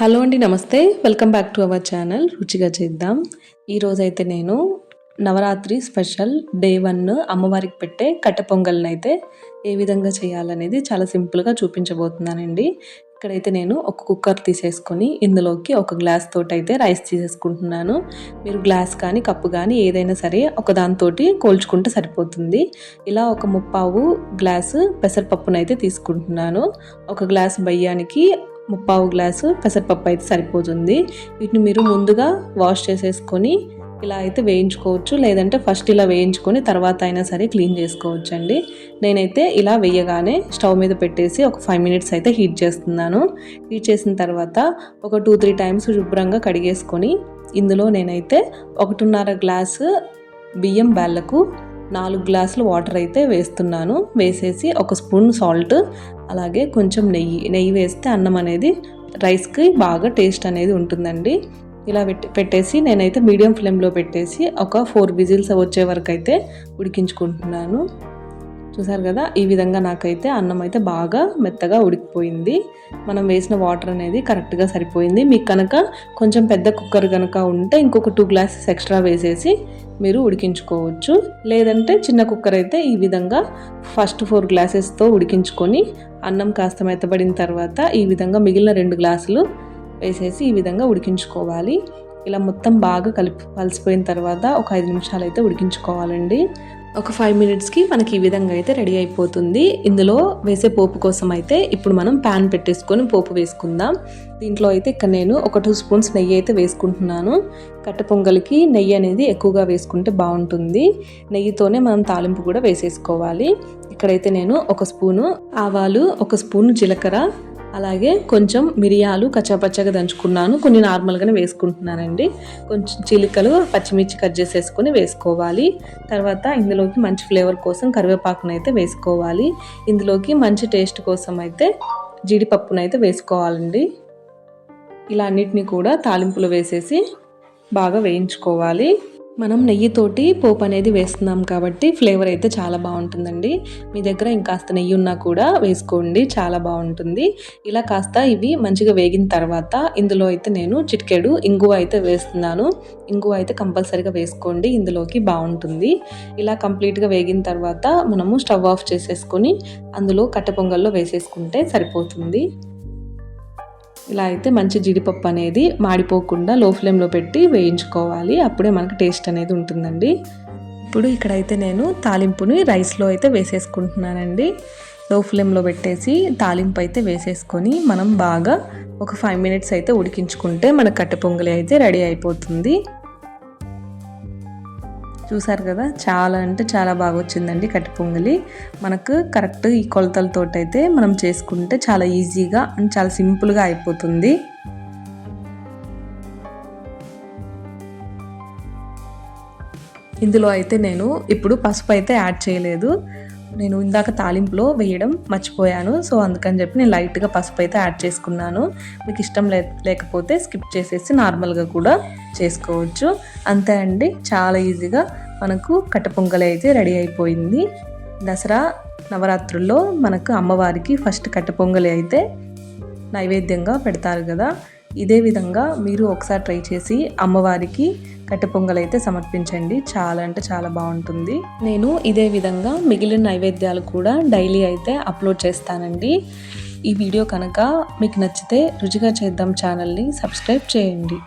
Hello అండి నమస్తే. Welcome back to our channel రుచిగా చేద్దాం. ఈరోజైతే నేను నవరాత్రి స్పెషల్ డే వన్ అమ్మవారికి పెట్టే కట్టె పొంగల్ని అయితే ఏ విధంగా చేయాలనేది చాలా సింపుల్గా చూపించబోతున్నానండి. ఇక్కడైతే నేను ఒక కుక్కర్ తీసేసుకొని ఇందులోకి ఒక గ్లాస్ తోటి అయితే రైస్ తీసేసుకుంటున్నాను. మీరు గ్లాస్ కానీ కప్పు కానీ ఏదైనా సరే ఒక దానితోటి కోల్చుకుంటే సరిపోతుంది. ఇలా ఒక ముప్పావు గ్లాసు పెసరపప్పునైతే తీసుకుంటున్నాను. ఒక గ్లాస్ బయ్యానికి ముప్పావు గ్లాసు పెసరపప్పు అయితే సరిపోతుంది. వీటిని మీరు ముందుగా వాష్ చేసేసుకొని ఇలా అయితే వేయించుకోవచ్చు. లేదంటే ఫస్ట్ ఇలా వేయించుకొని తర్వాత అయినా సరే క్లీన్ చేసుకోవచ్చు అండి నేనైతే ఇలా వేయగానే స్టవ్ మీద పెట్టేసి ఒక ఫైవ్ మినిట్స్ అయితే హీట్ చేస్తున్నాను. హీట్ చేసిన తర్వాత ఒక టూ త్రీ టైమ్స్ శుభ్రంగా కడిగేసుకొని ఇందులో నేనైతే ఒకటిన్నర గ్లాసు బియ్యం బ్యాళ్ళకు నాలుగు గ్లాసులు వాటర్ అయితే వేస్తున్నాను. వేసేసి ఒక స్పూన్ సాల్ట్ అలాగే కొంచెం నెయ్యి. నెయ్యి వేస్తే అన్నం అనేది రైస్కి బాగా టేస్ట్ అనేది ఉంటుందండి. ఇలా పెట్టి పెట్టేసి నేనైతే మీడియం ఫ్లేమ్లో పెట్టేసి ఒక ఫోర్ విజిల్స్ వచ్చే వరకు అయితే ఉడికించుకుంటున్నాను. చూసారు కదా? ఈ విధంగా నాకైతే అన్నం అయితే బాగా మెత్తగా ఉడికిపోయింది. మనం వేసిన వాటర్ అనేది కరెక్ట్గా సరిపోయింది. మీకు కనుక కొంచెం పెద్ద కుక్కర్ కనుక ఉంటే ఇంకొక టూ గ్లాసెస్ ఎక్స్ట్రా వేసేసి మీరు ఉడికించుకోవచ్చు. లేదంటే చిన్న కుక్కర్ అయితే ఈ విధంగా ఫస్ట్ ఫోర్ గ్లాసెస్తో ఉడికించుకొని అన్నం కాస్త మెత్తబడిన తర్వాత ఈ విధంగా మిగిలిన రెండు గ్లాసులు వేసేసి ఈ విధంగా ఉడికించుకోవాలి. ఇలా మొత్తం బాగా కలిపి కలిసిపోయిన తర్వాత ఒక ఐదు నిమిషాలు అయితే ఉడికించుకోవాలండి. ఒక ఫైవ్ మినిట్స్కి మనకి ఈ విధంగా అయితే రెడీ అయిపోతుంది. ఇందులో వేసే పోపు కోసం అయితే ఇప్పుడు మనం ప్యాన్ పెట్టేసుకొని పోపు వేసుకుందాం. దీంట్లో అయితే ఇక్కడ నేను ఒక టూ స్పూన్స్ నెయ్యి అయితే వేసుకుంటున్నాను. కట్ట పొంగల్కి నెయ్యి అనేది ఎక్కువగా వేసుకుంటే బాగుంటుంది. నెయ్యితోనే మనం తాలింపు కూడా వేసేసుకోవాలి. ఇక్కడైతే నేను ఒక స్పూను ఆవాలు ఒక స్పూను జీలకర్ర అలాగే కొంచెం మిరియాలు కచ్చాపచ్చగా దంచుకున్నాను. కొన్ని నార్మల్గానే వేసుకుంటున్నానండి. కొంచెం చిలికలు పచ్చిమిర్చి కట్ చేసేసుకొని వేసుకోవాలి. తర్వాత ఇందులోకి మంచి ఫ్లేవర్ కోసం కరివేపాకును అయితే వేసుకోవాలి. ఇందులోకి మంచి టేస్ట్ కోసం అయితే జీడిపప్పునైతే వేసుకోవాలండి. ఇలా అన్నిటిని కూడా తాలింపులు వేసేసి బాగా వేయించుకోవాలి. మనం నెయ్యితోటి పోపు అనేది వేస్తున్నాం కాబట్టి ఫ్లేవర్ అయితే చాలా బాగుంటుందండి. మీ దగ్గర ఇంకాస్త నెయ్యి ఉన్నా కూడా వేసుకోండి చాలా బాగుంటుంది. ఇలా కాస్త ఇవి మంచిగా వేగిన తర్వాత ఇందులో అయితే నేను చిటికెడు ఇంగువ అయితే వేస్తున్నాను. ఇంగువ అయితే కంపల్సరీగా వేసుకోండి ఇందులోకి బాగుంటుంది. ఇలా కంప్లీట్గా వేగిన తర్వాత మనము స్టవ్ ఆఫ్ చేసేసుకొని అందులో కట్టె పొంగల్లో వేసేసుకుంటే సరిపోతుంది. ఇలా అయితే మంచి జీడిపప్పు అనేది మాడిపోకుండా లో ఫ్లేమ్లో పెట్టి వేయించుకోవాలి. అప్పుడే మనకు టేస్ట్ అనేది ఉంటుందండి. ఇప్పుడు ఇక్కడైతే నేను తాలింపుని రైస్లో అయితే వేసేసుకుంటున్నానండి. లో ఫ్లేమ్లో పెట్టేసి తాలింపు అయితే వేసేసుకొని మనం బాగా ఒక ఫైవ్ మినిట్స్ అయితే ఉడికించుకుంటే మన కట్టె పొంగలి అయితే రెడీ అయిపోతుంది. చూసారు కదా? చాలా అంటే చాలా బాగా వచ్చిందండి కట్టి పొంగలి. మనకు కరెక్ట్ ఈ కొలతలతో అయితే మనం చేసుకుంటే చాలా ఈజీగా అండ్ చాలా సింపుల్గా అయిపోతుంది. ఇందులో అయితే నేను ఇప్పుడు పసుపు అయితే యాడ్ చేయలేదు. నేను ఇందాక తాలింపులో వేయడం మర్చిపోయాను. సో అందుకని చెప్పి నేను లైట్గా పసుపు అయితే యాడ్ చేసుకున్నాను. మీకు ఇష్టం లే లేకపోతే స్కిప్ చేసేసి నార్మల్గా కూడా చేసుకోవచ్చు. అంతే అండి. చాలా ఈజీగా మనకు కట్ట పొంగలి అయితే రెడీ అయిపోయింది. దసరా నవరాత్రుల్లో మనకు అమ్మవారికి ఫస్ట్ కట్ట పొంగలి అయితే నైవేద్యంగా పెడతారు కదా. ఇదే విధంగా మీరు ఒకసారి ట్రై చేసి అమ్మవారికి కట్టె పొంగల్ అయితే సమర్పించండి. చాలా అంటే చాలా బాగుంటుంది. నేను ఇదే విధంగా మిగిలిన నైవేద్యాలు కూడా డైలీ అయితే అప్లోడ్ చేస్తానండి. ఈ వీడియో కనుక మీకు నచ్చితే రుచిగా చేద్దాం ఛానల్ని సబ్స్క్రైబ్ చేయండి.